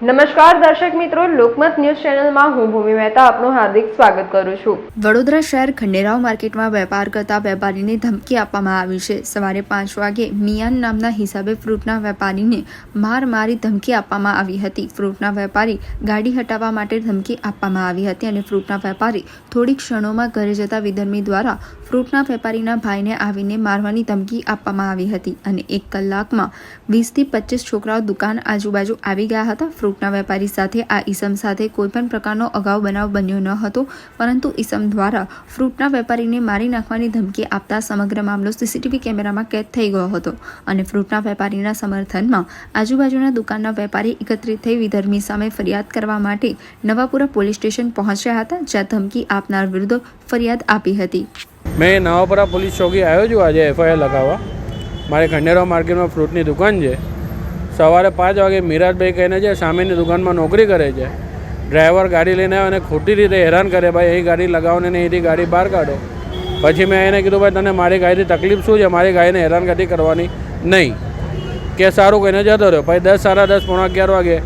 નમસ્કાર દર્શક મિત્રો, લોકમત ન્યૂઝ ચેનલમાં હું ભૂમિ મહેતા આપનું હાર્દિક સ્વાગત કરું છું. વડોદરા શહેર ખંડેરાવ માર્કેટમાં વેપાર કરતા વેપારીને ધમકી આપવામાં આવી છે. સવારે પાંચ વાગે મિયાન નામના હિસાબે ફ્રૂટના વેપારીને માર મારી ધમકી આપવામાં આવી હતી. ફ્રૂટના વેપારી ગાડી હટાવવા માટે ધમકી આપવામાં આવી હતી અને ફ્રૂટના વેપારી થોડી ક્ષણોમાં ઘરે જતા વિધર્મી દ્વારા ફ્રૂટના વેપારીના ભાઈને આવીને મારવાની ધમકી આપવામાં આવી હતી અને એક કલાકમાં વીસથી પચીસ છોકરાઓ દુકાન આજુબાજુ આવી ગયા હતા. ફ્રૂટના વેપારી સાથે આ ઈસમ સાથે કોઈપણ પ્રકારનો અગાઉ બનાવ બન્યો ન હતો, પરંતુ ઈસમ દ્વારા ફ્રૂટના વેપારીને મારી નાખવાની ધમકી આપતા સમગ્ર મામલો સીસીટીવી કેમેરામાં કેદ થઈ ગયો હતો અને ફ્રૂટના વેપારીના સમર્થનમાં આજુબાજુના દુકાનના વેપારી એકત્રિત થઈ વિધર્મી સામે ફરિયાદ કરવા માટે નવાપુરા પોલીસ સ્ટેશન પહોંચ્યા હતા, જ્યાં ધમકી આપનાર વિરુદ્ધ ફરિયાદ આપી હતી. મેં નવાપુરા પોલીસ ચોકી આવ્યો છું આજે એફઆઈઆર લગાવવા. મારે ખંડેરાવ માર્કેટમાં ફ્રૂટની દુકાન છે. સવારે પાંચ વાગે મિરાજભાઈ કહીને છે, સામેની દુકાનમાં નોકરી કરે છે. ડ્રાઈવર ગાડી લઈને આવે અને ખોટી રીતે હેરાન કરે, ભાઈ અહીં ગાડી લગાવો ને અહીંથી ગાડી બહાર કાઢો. પછી મેં એને કીધું, ભાઈ, તને મારી ગાયની તકલીફ શું છે? મારી ગાયને હેરાનગતિ કરવાની નહીં. કે સારું કહીને જતો રહ્યો. પછી દસ, સાડા દસ, પોણા અગિયાર વાગે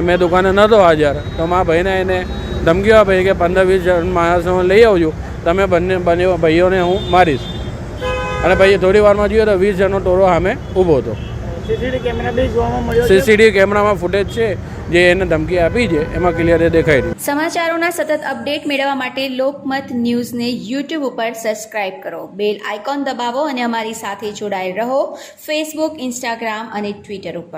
મેં દુકાને નહોતો હાજર. તો મારા ભાઈને એને ધમકીઓ આપી કે, પંદર, વીસ માણસો લઈ આવજો. તમે બંને બંને ભાઈઓને હું મારીશ. અને પછી થોડી વારમાં જોઈએ તો વીસ જણનો ટોળો સામે ઊભો હતો. સીસીટીવી કેમેરા બી જોવામાં મળ્યો સીસીટીવી કેમેરામાં ફૂટેજ છે જે એને ધમકી આપી છે એમાં ક્લિયર દેખાય છે સમાચારોના સતત અપડેટ મેળવવા માટે લોકમત ન્યૂઝને યુટ્યુબ ઉપર સબસ્ક્રાઇબ કરો. બેલ આઇકોન દબાવો અને અમારી સાથે જોડાયેલ રહો. ફેસબુક ઇન્સ્ટાગ્રામ અને ટ્વિટર ઉપર.